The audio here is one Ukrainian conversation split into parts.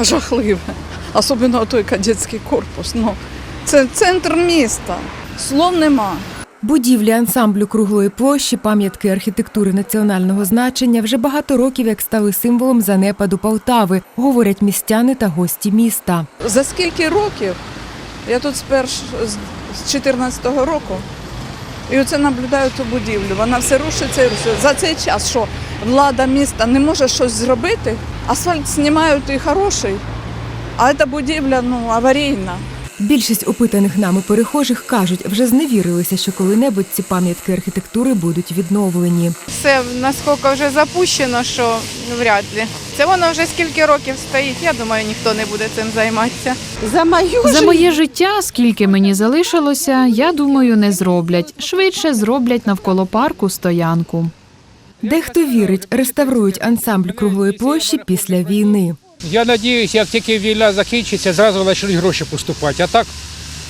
жахливе. Особливо той кадетський корпус. Ну, це центр міста. Слов нема. Будівлі ансамблю круглої площі, пам'ятки архітектури національного значення вже багато років як стали символом занепаду Полтави, говорять містяни та гості міста. За скільки років? Я тут сперш з 14-го року. І оце наблюдаю ту будівлю. Вона все рушиться і рушиться. За цей час, що влада міста не може щось зробити, асфальт знімають і хороший, а ця будівля ну, аварійна. Більшість опитаних нами перехожих кажуть, вже зневірилися, що коли-небудь ці пам'ятки архітектури будуть відновлені. Все наскільки вже запущено, що вряд ли. Це воно вже скільки років стоїть. Я думаю, ніхто не буде цим займатися. За мою За моє життя, скільки мені залишилося, я думаю, не зроблять. Швидше зроблять навколо парку стоянку. Дехто вірить, реставрують ансамбль круглої площі після війни. Я сподіваюся, як тільки війна закінчиться, зразу почнуть гроші поступати. А так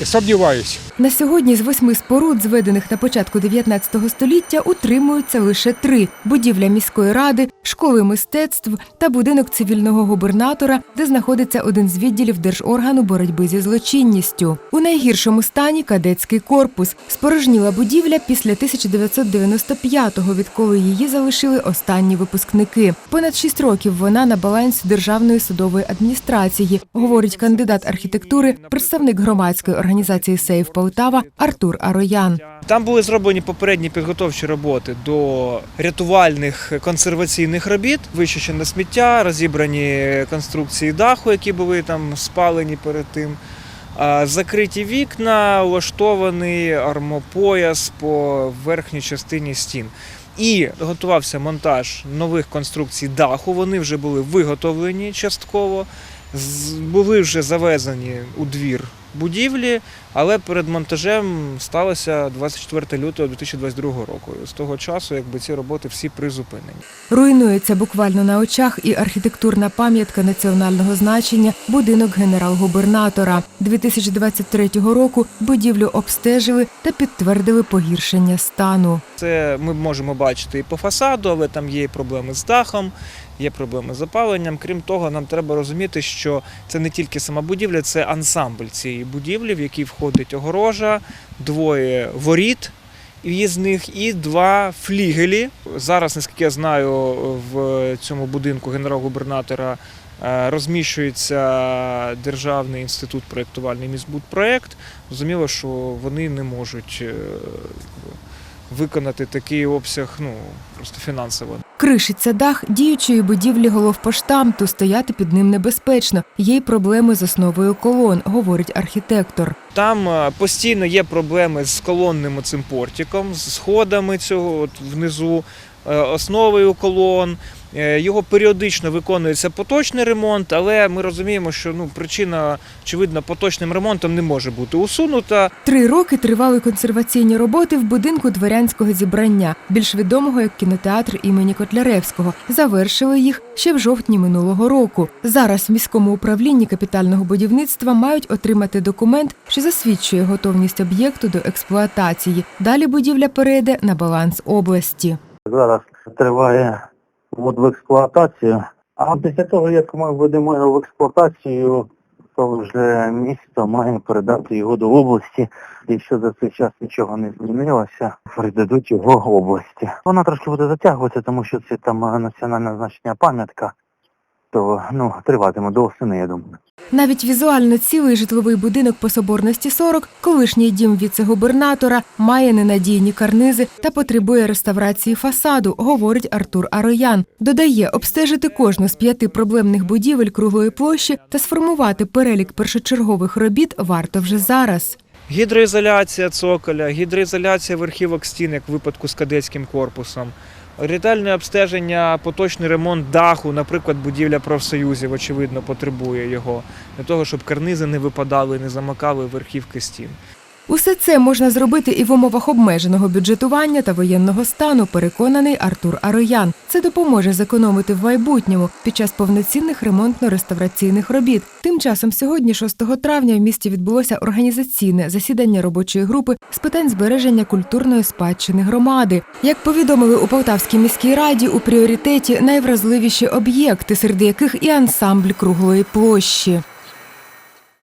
сумніваюся. На сьогодні з восьми споруд, зведених на початку 19 століття, утримуються лише три: будівля міської ради, школи мистецтв та будинок цивільного губернатора, де знаходиться один з відділів держоргану боротьби зі злочинністю. У найгіршому стані кадетський корпус. Спорожніла будівля після 1995-го, відколи її залишили останні випускники. Понад шість років вона на балансі державної судової адміністрації, говорить кандидат архітектури, представник громадської організації Сейф Полтава Артур Ароян. Там були зроблені попередні підготовчі роботи до рятувальних консерваційних робіт, вичищене сміття, розібрані конструкції даху, які були там спалені перед тим. Закриті вікна, влаштований армопояс по верхній частині стін. І готувався монтаж нових конструкцій даху. Вони вже були виготовлені частково, були вже завезені у двір будівлі, але перед монтажем сталося 24 лютого 2022 року. З того часу якби ці роботи всі призупинені. Руйнується буквально на очах і архітектурна пам'ятка національного значення будинок генерал-губернатора. 2023 року будівлю обстежили та підтвердили погіршення стану. Це ми можемо бачити і по фасаду, але там є і проблеми з дахом, є проблеми з опаленням. Крім того, нам треба розуміти, що це не тільки сама будівля, це ансамбль цієї будівлі, в який входить огорожа, двоє воріт. В'їзних і два флігелі. Зараз, наскільки я знаю, в цьому будинку генерал-губернатора е, розміщується Державний інститут проєктувальний міськбудпроект. Зрозуміло, що вони не можуть е, виконати такий обсяг, ну просто фінансово. Кришиться дах діючої будівлі головпоштамту, стояти під ним небезпечно. Є й проблеми з основою колон, говорить архітектор. Там е, постійно є проблеми з колонним цим портиком, з сходами цього от внизу, основою колон. Е, Його періодично виконується поточний ремонт, але ми розуміємо, що ну причина, очевидно, поточним ремонтом не може бути усунута. Три роки тривали консерваційні роботи в будинку дворянського зібрання, більш відомого як кінотеатр імені Котляревського. Завершили їх ще в жовтні минулого року. Зараз в міському управлінні капітального будівництва мають отримати документ, що засвідчує готовність об'єкту до експлуатації. Далі будівля перейде на баланс області. Зараз триває ввод в експлуатацію. А після того, як ми введемо його в експлуатацію, то вже місто має передати його до області. Якщо за цей час нічого не змінилося, передадуть його області. Вона трошки буде затягуватися, тому що це там національне значення пам'ятка, то ну, триватиме до осени, я думаю. Навіть візуально цілий житловий будинок по соборності 40, колишній дім віце-губернатора, має ненадійні карнизи та потребує реставрації фасаду, говорить Артур Ароян. Додає, обстежити кожну з п'яти проблемних будівель круглої площі та сформувати перелік першочергових робіт варто вже зараз. Гідроізоляція цоколя, гідроізоляція верхівок стін, як в випадку з кадетським корпусом. Ретельне обстеження, поточний ремонт даху, наприклад, будівля профсоюзів, очевидно, потребує його для того, щоб карнизи не випадали, не замикали верхівки стін. Усе це можна зробити і в умовах обмеженого бюджетування та воєнного стану, переконаний Артур Ароян. Це допоможе зекономити в майбутньому під час повноцінних ремонтно-реставраційних робіт. Тим часом сьогодні, 6 травня, в місті відбулося організаційне засідання робочої групи з питань збереження культурної спадщини громади. Як повідомили у Полтавській міській раді, у пріоритеті найвразливіші об'єкти, серед яких і ансамбль круглої площі.